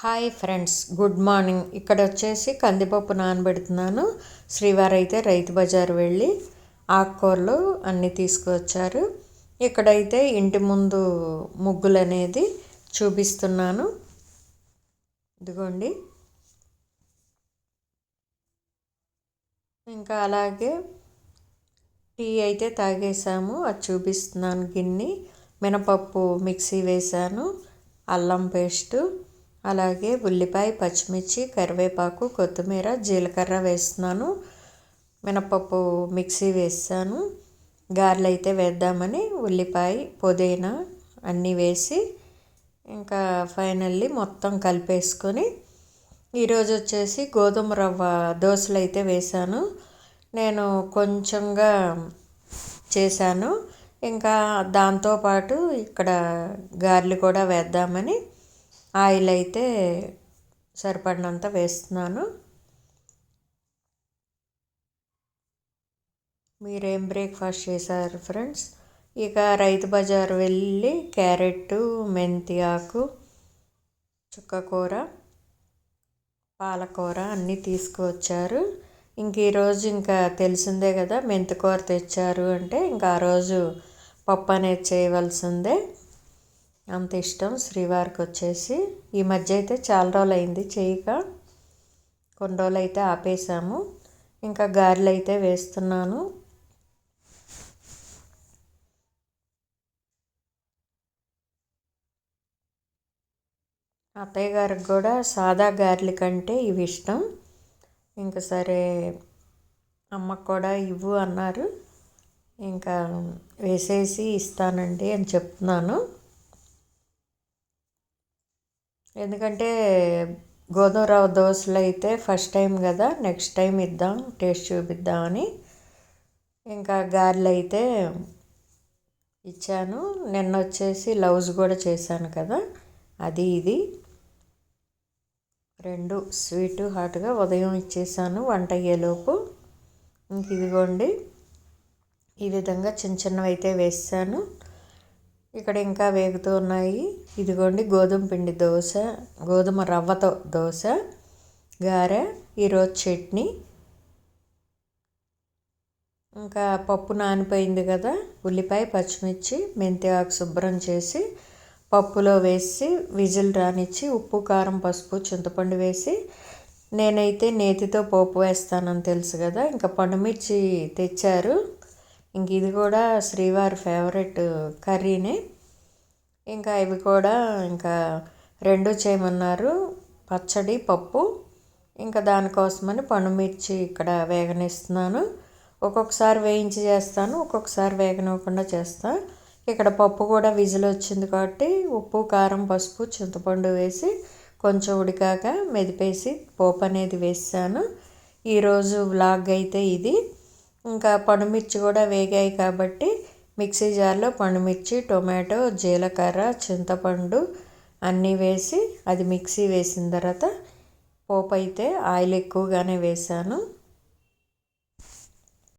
Hi friends good morning. ఇక్కడ వచ్చేసి కందిపప్పు నానబెడుతున్నాను. శ్రీవారు అయితే రైతు బజార్ వెళ్ళి ఆకుకూరలు అన్నీ తీసుకువచ్చారు. ఇక్కడైతే ఇంటి ముందు ముగ్గులు అనేది చూపిస్తున్నాను. ఇదిగోండి. ఇంకా అలాగే టీ అయితే తాగేసాము. అది చూపిస్తున్నాను గిన్నె. మినపప్పు మిక్సీ వేశాను. అల్లం పేస్టు. అలాగే ఉల్లిపాయ పచ్చిమిర్చి కరివేపాకు కొత్తిమీర జీలకర్ర వేస్తున్నాను. మినపప్పు మిక్సీ వేసాను. గారెలు అయితే వేద్దామని ఉల్లిపాయ పుదీనా అన్నీ వేసి ఇంకా ఫైనల్లీ మొత్తం కలిపేసుకొని ఈరోజు వచ్చేసి గోధుమ రవ్వ దోశలు అయితే వేశాను నేను కొంచెంగా చేశాను. ఇంకా దాంతోపాటు ఇక్కడ గారెలు కూడా వేద్దామని ఆయిల్ అయితే సరిపడినంత వేస్తున్నాను. మీరేం బ్రేక్ఫాస్ట్ చేశారు ఫ్రెండ్స్? ఇక రైతు బజార్ వెళ్ళి క్యారెట్ మెంతి ఆకు చుక్కకూర పాలకూర అన్నీ తీసుకువచ్చారు. ఇంక ఈరోజు ఇంకా తెలిసిందే కదా మెంతికూర తెచ్చారు అంటే ఇంకా ఆ రోజు పప్పు అనేది చేయవలసిందే. అంత ఇష్టం శ్రీవారికి వచ్చేసి ఈ మధ్య అయితే చాలా రోజులు అయింది చేయక. కొన్ని రోజులు అయితే ఆపేసాము. ఇంకా గారెలు అయితే వేస్తున్నాను. అత్తయ్య గారికి కూడా సాదా గారెల కంటే ఇవి ఇష్టం. ఇంకా సరే అమ్మకు కూడా ఇవ్వు అన్నారు. ఇంకా వేసేసి ఇస్తానండి అని చెప్తున్నాను. ఎందుకంటే గోధుమ రవ్వ దోశలు అయితే ఫస్ట్ టైం కదా నెక్స్ట్ టైం ఇద్దాం టేస్ట్ చూపిద్దామని ఇంకా గారెలు అయితే ఇచ్చాను. నిన్న వచ్చేసి లౌజ్ కూడా చేశాను కదా అది ఇది. రెండు స్వీటు హాట్గా ఉదయం ఇచ్చేసాను వంట అయ్యేలోపు. ఇంక ఇదిగోండి ఈ విధంగా చిన్న చిన్నవి అయితే వేసాను ఇక్కడ ఇంకా వేగుతూ ఉన్నాయి. ఇదిగోండి గోధుమ పిండి దోశ గోధుమ రవ్వతో దోశ గారె ఈరోజు చట్నీ. ఇంకా పప్పు నానిపోయింది కదా ఉల్లిపాయ పచ్చిమిర్చి మెంతి ఆకు శుభ్రం చేసి పప్పులో వేసి విజిల్ రానిచ్చి ఉప్పు కారం పసుపు చింతపండు వేసి నేనైతే నేతితో పోపు వేస్తానని తెలుసు కదా ఇంకా పండుమిర్చి తెచ్చారు. ఇంక ఇది కూడా శ్రీవారి ఫేవరెట్ కర్రీనే ఇంకా ఇవి కూడా ఇంకా రెండు చేయమన్నారు. పచ్చడి పప్పు. ఇంకా దానికోసమని పండుమిర్చి ఇక్కడ వేగనిస్తున్నాను. ఒక్కొక్కసారి వేయించి చేస్తాను ఒక్కొక్కసారి వేగనివ్వకుండా చేస్తాను ఇక్కడ పప్పు కూడా విజిల్ వచ్చింది కాబట్టి ఉప్పు కారం పసుపు చింతపండు వేసి కొంచెం ఉడికాక మెదిపేసి పోపు అనేది వేసాను. ఈరోజు వ్లాగ్ అయితే ఇది. ఇంకా పండుమిర్చి కూడా వేగాయి కాబట్టి మిక్సీ జార్లో పండుమిర్చి టొమాటో జీలకర్ర చింతపండు అన్నీ వేసి అది మిక్సీ వేసిన తర్వాత పోపు అయితే ఆయిల్ ఎక్కువగానే వేసాను.